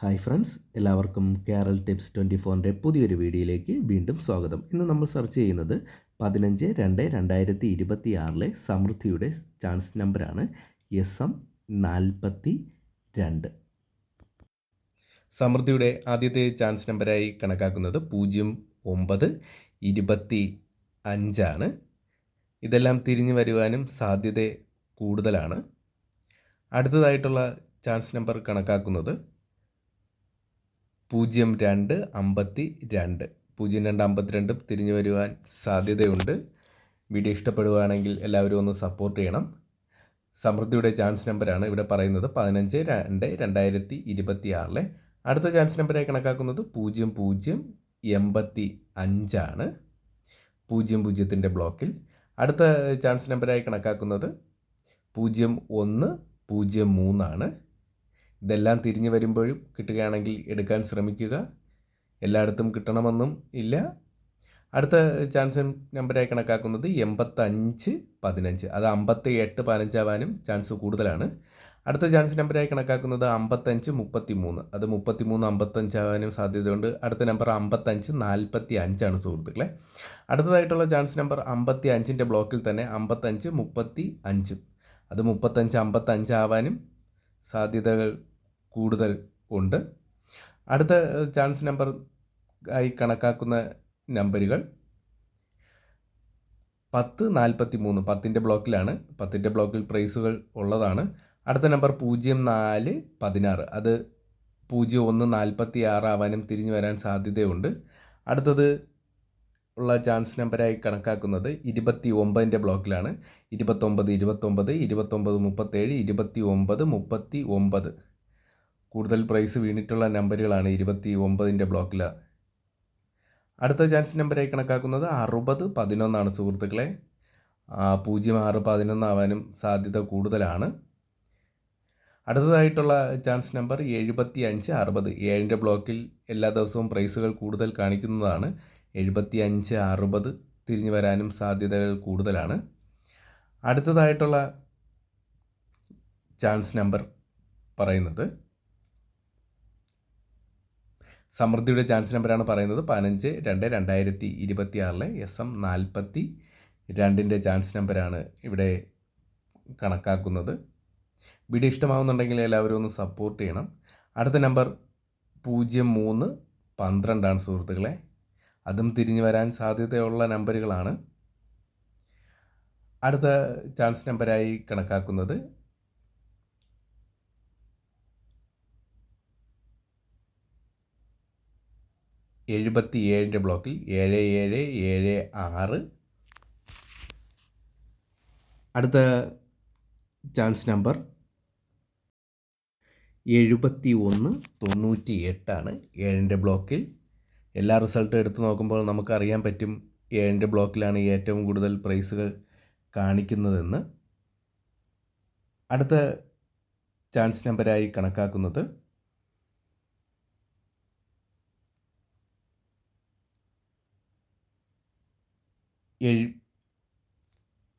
Hi friends എല്ലാവർക്കും Kerala tips twenty ഫോറിന്റെ പുതിയൊരു വീഡിയോയിലേക്ക് വീണ്ടും സ്വാഗതം. ഇന്ന് നമ്മൾ സെർച്ച് ചെയ്യുന്നത് പതിനഞ്ച് രണ്ട് രണ്ടായിരത്തി ഇരുപത്തി ആറിലെ സമൃദ്ധിയുടെ ചാൻസ് നമ്പറാണ് എസ് എം നാൽപ്പത്തി രണ്ട്. സമൃദ്ധിയുടെ ആദ്യത്തെ ചാൻസ് നമ്പറായി കണക്കാക്കുന്നത് പൂജ്യം ഒമ്പത് ഇരുപത്തി അഞ്ചാണ്. ഇതെല്ലാം തിരിഞ്ഞു വരുവാനും സാധ്യത കൂടുതലാണ്. അടുത്തതായിട്ടുള്ള ചാൻസ് നമ്പർ കണക്കാക്കുന്നത് പൂജ്യം രണ്ട് അമ്പത്തി രണ്ട്. പൂജ്യം രണ്ട് അമ്പത്തിരണ്ട് തിരിഞ്ഞു വരുവാൻ സാധ്യതയുണ്ട്. വീഡിയോ ഇഷ്ടപ്പെടുകയാണെങ്കിൽ എല്ലാവരും ഒന്ന് സപ്പോർട്ട് ചെയ്യണം. സമൃദ്ധിയുടെ ചാൻസ് നമ്പറാണ് ഇവിടെ പറയുന്നത് പതിനഞ്ച് രണ്ട് രണ്ടായിരത്തി ഇരുപത്തി ആറിലെ അടുത്ത ചാൻസ് നമ്പറായി കണക്കാക്കുന്നത് പൂജ്യം പൂജ്യം എൺപത്തി അഞ്ചാണ്. പൂജ്യം പൂജ്യത്തിന്റെ ബ്ലോക്കിൽ അടുത്ത ചാൻസ് നമ്പറായി കണക്കാക്കുന്നത് പൂജ്യം ഒന്ന് പൂജ്യം മൂന്നാണ്. ഇതെല്ലാം തിരിഞ്ഞു വരുമ്പോഴും കിട്ടുകയാണെങ്കിൽ എടുക്കാൻ ശ്രമിക്കുക. എല്ലായിടത്തും കിട്ടണമെന്നും ഇല്ല. അടുത്ത ചാൻസ് നമ്പറായി കണക്കാക്കുന്നത് എൺപത്തഞ്ച് പതിനഞ്ച്. അത് അമ്പത്തി എട്ട് പതിനഞ്ചാവാനും ചാൻസ് കൂടുതലാണ്. അടുത്ത ചാൻസ് നമ്പറായി കണക്കാക്കുന്നത് അമ്പത്തഞ്ച് മുപ്പത്തി മൂന്ന് അത് മുപ്പത്തി മൂന്ന് അമ്പത്തഞ്ചാവാനും സാധ്യതയുണ്ട്. അടുത്ത നമ്പർ അമ്പത്തഞ്ച് നാൽപ്പത്തി അഞ്ചാണ് സുഹൃത്തുക്കളെ. അടുത്തതായിട്ടുള്ള ചാൻസ് നമ്പർ അമ്പത്തി അഞ്ചിന്റെ ബ്ലോക്കിൽ തന്നെ അമ്പത്തഞ്ച് മുപ്പത്തി അഞ്ച് അത് മുപ്പത്തഞ്ച് അമ്പത്തഞ്ചാവാനും സാധ്യതകൾ കൂടുതൽ ഉണ്ട്. അടുത്ത ചാൻസ് നമ്പർ ആയി കണക്കാക്കുന്ന നമ്പറുകൾ പത്ത് നാൽപ്പത്തി മൂന്ന് പത്തിന്റെ ബ്ലോക്കിലാണ് പത്തിന്റെ ബ്ലോക്കിൽ പ്രൈസുകൾ ഉള്ളതാണ്. അടുത്ത നമ്പർ പൂജ്യം നാല് പതിനാറ്. അത് പൂജ്യം ഒന്ന് നാൽപ്പത്തി ആറ് ആവാനും തിരിഞ്ഞു വരാൻ സാധ്യതയുണ്ട്. അടുത്തത് ഉള്ള ചാൻസ് നമ്പറായി കണക്കാക്കുന്നത് ഇരുപത്തി ഒമ്പതിന്റെ ബ്ലോക്കിലാണ് ഇരുപത്തൊമ്പത് ഇരുപത്തൊമ്പത് ഇരുപത്തൊമ്പത് മുപ്പത്തേഴ് ഇരുപത്തി ഒമ്പത് മുപ്പത്തി ഒമ്പത് കൂടുതൽ പ്രൈസ് വീണിട്ടുള്ള നമ്പറുകളാണ് ഇരുപത്തി ഒമ്പതിന്റെ ബ്ലോക്കിൽ അടുത്ത ചാൻസ് നമ്പറായി കണക്കാക്കുന്നത് അറുപത് പതിനൊന്നാണ് സുഹൃത്തുക്കളെ. പൂജ്യം ആറ് പതിനൊന്നാവാനും സാധ്യത കൂടുതലാണ്. അടുത്തതായിട്ടുള്ള ചാൻസ് നമ്പർ എഴുപത്തി അഞ്ച് അറുപത്. ഏഴിന്റെ ബ്ലോക്കിൽ എല്ലാ ദിവസവും പ്രൈസുകൾ കൂടുതൽ കാണിക്കുന്നതാണ്. എഴുപത്തി അഞ്ച് അറുപത് തിരിഞ്ഞു വരാനും സാധ്യതകൾ കൂടുതലാണ്. അടുത്തതായിട്ടുള്ള ചാൻസ് നമ്പർ പറയുന്നത് സമൃദ്ധിയുടെ ചാൻസ് നമ്പറാണ് പറയുന്നത്. പതിനഞ്ച് രണ്ട് രണ്ടായിരത്തി ഇരുപത്തി ആറിലെ എസ് എം നാൽപ്പത്തി രണ്ടിന്റെ ചാൻസ് നമ്പറാണ് ഇവിടെ കണക്കാക്കുന്നത്. വീഡിയോ ഇഷ്ടമാവുന്നുണ്ടെങ്കിൽ എല്ലാവരും ഒന്ന് സപ്പോർട്ട് ചെയ്യണം. അടുത്ത നമ്പർ പൂജ്യം മൂന്ന് പന്ത്രണ്ടാണ് സുഹൃത്തുക്കളെ. അതും തിരിഞ്ഞു വരാൻ സാധ്യതയുള്ള നമ്പറുകളാണ്. അടുത്ത ചാൻസ് നമ്പറായി കണക്കാക്കുന്നത് എഴുപത്തി ഏഴിന്റെ ബ്ലോക്കിൽ ഏഴ് ഏഴ് ഏഴ് ആറ്. അടുത്ത ചാൻസ് നമ്പർ എഴുപത്തി ഒന്ന് തൊണ്ണൂറ്റി എട്ടാണ് ഏഴിന്റെ ബ്ലോക്കിൽ എല്ലാ റിസൾട്ടും എടുത്തു നോക്കുമ്പോൾ നമുക്കറിയാൻ പറ്റും ഏഴിന്റെ ബ്ലോക്കിലാണ് ഏറ്റവും കൂടുതൽ പ്രൈസുകൾ കാണിക്കുന്നതെന്ന്. അടുത്ത ചാൻസ് നമ്പരായി കണക്കാക്കുന്നത് എഴു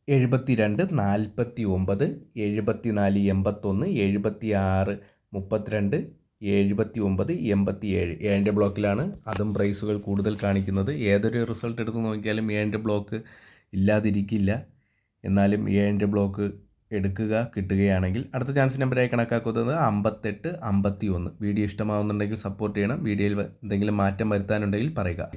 എഴുപത്തി രണ്ട് നാൽപ്പത്തി ഒമ്പത് എഴുപത്തി നാല് എൺപത്തൊന്ന് എഴുപത്തി ആറ് മുപ്പത്തിരണ്ട് എഴുപത്തി ഒമ്പത് എൺപത്തി ഏഴ് ഏഴിന്റെ ബ്ലോക്കിലാണ് അതും പ്രൈസുകൾ കൂടുതൽ കാണിക്കുന്നത്. ഏതൊരു റിസൾട്ട് എടുത്ത് നോക്കിയാലും ഏഴിന്റെ ബ്ലോക്ക് ഇല്ലാതിരിക്കില്ല. എന്നാലും ഏഴിന്റെ ബ്ലോക്ക് എടുക്കുക കിട്ടുകയാണെങ്കിൽ അടുത്ത ചാൻസ് നമ്പറായി കണക്കാക്കുന്നത് അമ്പത്തെട്ട് അമ്പത്തി ഒന്ന് വീഡിയോ ഇഷ്ടമാവുന്നുണ്ടെങ്കിൽ സപ്പോർട്ട് ചെയ്യണം. വീഡിയോയിൽ എന്തെങ്കിലും മാറ്റം വരുത്താനുണ്ടെങ്കിൽ പറയുക.